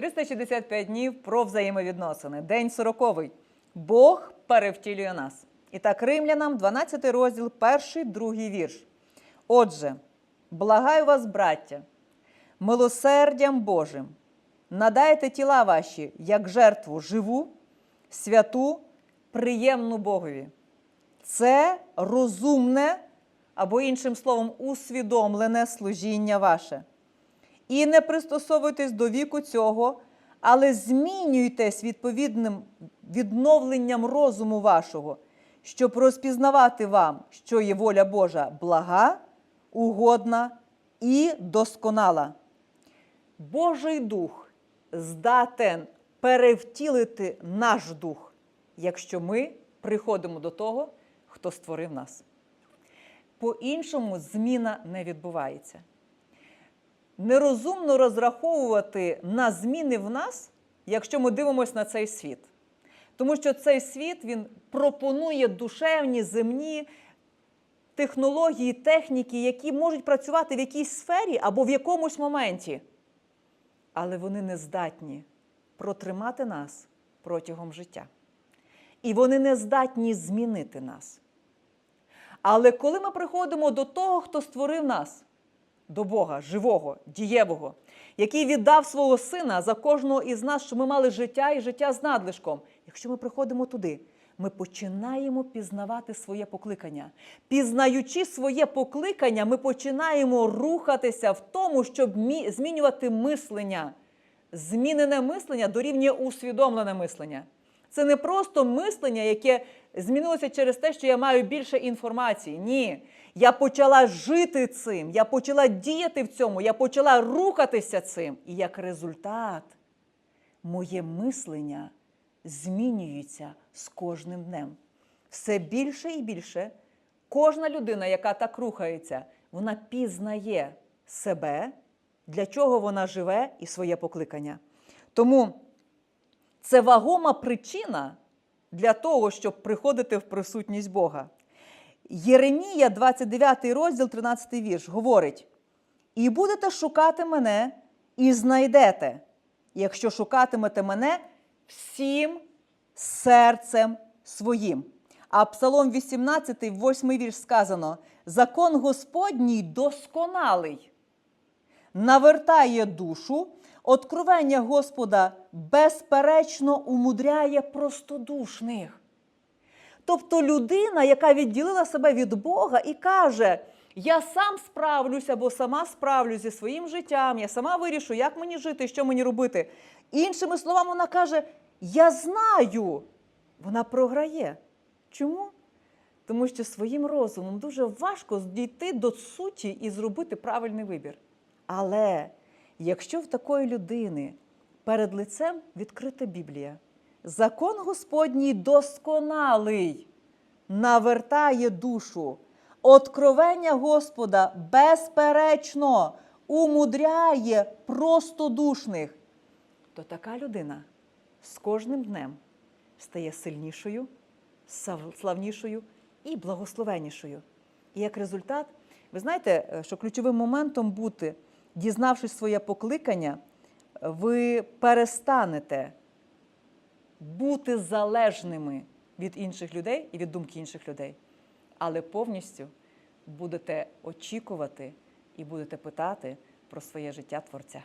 365 днів про взаємовідносини. День сороковий. Бог перевтілює нас. І так, римлянам, 12 розділ, перший, другий вірш. Отже, благаю вас, браття, милосердям Божим, надайте тіла ваші як жертву живу, святу, приємну Богові. Це розумне або, іншим словом, усвідомлене служіння ваше. І не пристосовуйтесь до віку цього, але змінюйтесь відповідним відновленням розуму вашого, щоб розпізнавати вам, що є воля Божа блага, угодна і досконала. Божий дух здатен перевтілити наш дух, якщо ми приходимо до того, хто створив нас. По-іншому зміна не відбувається. Нерозумно розраховувати на зміни в нас, якщо ми дивимося на цей світ. Тому що цей світ він пропонує душевні, земні технології, техніки, які можуть працювати в якійсь сфері або в якомусь моменті. Але вони не здатні протримати нас протягом життя. І вони не здатні змінити нас. Але коли ми приходимо до того, хто створив нас, до Бога, живого, дієвого, який віддав свого сина за кожного із нас, щоб ми мали життя і життя з надлишком. Якщо ми приходимо туди, ми починаємо пізнавати своє покликання. Пізнаючи своє покликання, ми починаємо рухатися в тому, щоб змінювати мислення. Змінене мислення дорівнює усвідомлене мислення. Це не просто мислення, яке змінилося через те, що я маю більше інформації. Ні. Я почала жити цим, я почала діяти в цьому, я почала рухатися цим. І як результат, моє мислення змінюється з кожним днем. Все більше і більше кожна людина, яка так рухається, вона пізнає себе, для чого вона живе і своє покликання. Тому це вагома причина для того, щоб приходити в присутність Бога. Єремія, 29 розділ, 13 вірш, говорить: І будете шукати мене, і знайдете, якщо шукатимете мене всім серцем своїм. А Псалом 18, 8 вірш сказано: Закон Господній досконалий, навертає душу, откровення Господа безперечно умудряє простодушних. Тобто людина, яка відділила себе від Бога і каже: Я сам справлюсь або сама справлюсь зі своїм життям, я сама вирішу, як мені жити, що мені робити. Іншими словами, вона каже: Я знаю. Вона програє. Чому? Тому що своїм розумом дуже важко дійти до суті і зробити правильний вибір. Але якщо в такої людини перед лицем відкрита Біблія, закон Господній досконалий, навертає душу, откровення Господа безперечно умудряє простодушних, то така людина з кожним днем стає сильнішою, славнішою і благословеннішою. І як результат, ви знаєте, е, що ключовим моментом бути, дізнавшись своє покликання, ви перестанете бути залежними від інших людей і від думки інших людей, але повністю будете очікувати і будете питати про своє життя Творця.